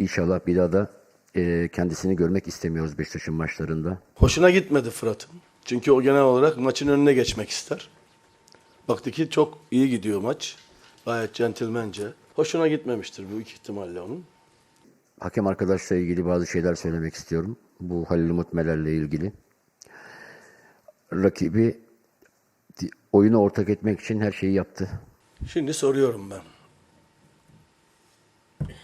İnşallah bir daha da e, kendisini görmek istemiyoruz Beşiktaş'ın maçlarında. Hoşuna gitmedi Fırat'ın. Çünkü o genel olarak maçın önüne geçmek ister. Baktı ki çok iyi gidiyor maç. Gayet centilmence. Hoşuna gitmemiştir bu iki ihtimalle onun. Hakem arkadaşla ilgili bazı şeyler söylemek istiyorum. Bu Halil Umut Meler'le ilgili. Rakibi oyunu ortak etmek için her şeyi yaptı. Şimdi soruyorum ben.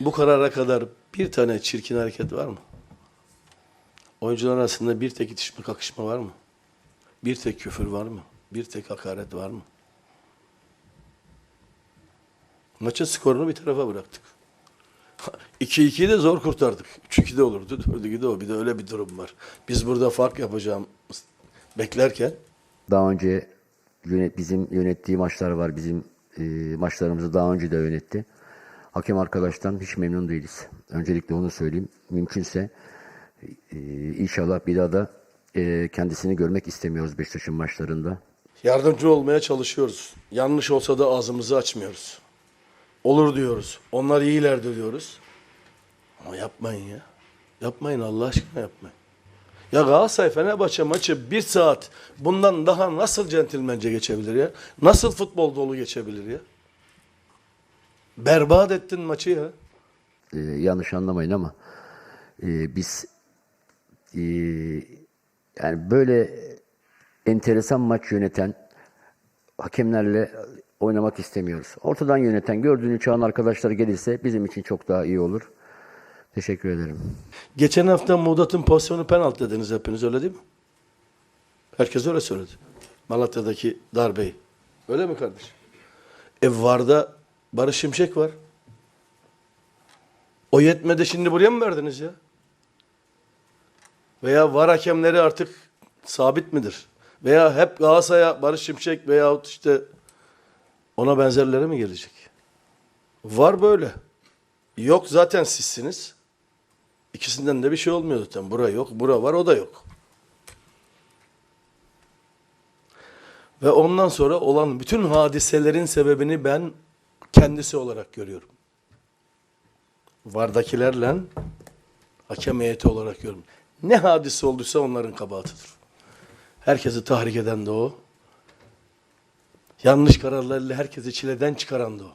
Bu karara kadar bir tane çirkin hareket var mı? Oyuncular arasında bir tek itişme kakışma var mı? Bir tek küfür var mı? Bir tek hakaret var mı? Maçın skorunu bir tarafa bıraktık. 2-2'yi de zor kurtardık. 3-2 de olurdu, 4-2 de o. Bir de öyle bir durum var. Biz burada fark yapacağım beklerken Daha önce yönet, bizim yönettiği maçlar var. Bizim e, maçlarımızı daha önce de yönetti. Hakem arkadaştan hiç memnun değiliz. Öncelikle onu söyleyeyim. Mümkünse e, inşallah bir daha da e, kendisini görmek istemiyoruz Beşiktaş'ın maçlarında. Yardımcı olmaya çalışıyoruz. Yanlış olsa da ağzımızı açmıyoruz. Olur diyoruz. Onlar iyilerdir diyoruz. Ama yapmayın ya. Yapmayın Allah aşkına yapmayın. Ya Galatasaray Fenerbahçe maçı bir saat bundan daha nasıl centilmence geçebilir ya? Nasıl futbol dolu geçebilir ya? Berbat ettin maçı ya. e, yanlış anlamayın ama e, biz e, yani böyle enteresan maç yöneten hakemlerle oynamak istemiyoruz. Ortadan yöneten, gördüğünü çağın arkadaşları gelirse bizim için çok daha iyi olur. Teşekkür ederim. Geçen hafta Muğdat'ın pozisyonu penaltı dediniz hepiniz öyle değil mi? Herkes öyle söyledi. Malatya'daki darbeyi. Öyle mi kardeşim? E Varda Barış Şimşek var. O yetmedi şimdi buraya mı verdiniz ya? Veya var hakemleri artık sabit midir? Veya hep Galatasaray'a Barış Şimşek veyahut işte ona benzerleri mi gelecek? Var böyle. Yok zaten sizsiniz. İkisinden de bir şey olmuyor zaten. Bura yok, bura var, o da yok. Ve ondan sonra olan bütün hadiselerin sebebini ben kendisi olarak görüyorum. Vardakilerle hakem heyeti olarak görüyorum. Ne hadise olduysa onların kabahatıdır. Herkesi tahrik eden de o. Yanlış kararlarıyla herkesi çileden çıkaran da o.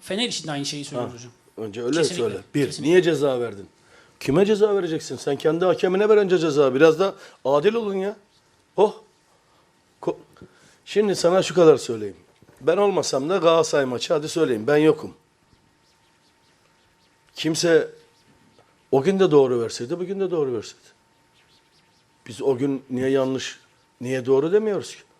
Fener için de aynı şeyi söylüyoruz hocam. Önce öyle Kesinlikle, söyle. Bir, kesinlikle. niye ceza verdin? Kime ceza vereceksin? Sen kendi hakemine ver önce ceza. Biraz da adil olun ya. Oh. Şimdi sana şu kadar söyleyeyim. Ben olmasam da Galatasaray maçı hadi söyleyeyim. Ben yokum. Kimse o gün de doğru verseydi, bugün de doğru verseydi. Biz o gün niye yanlış, niye doğru demiyoruz ki.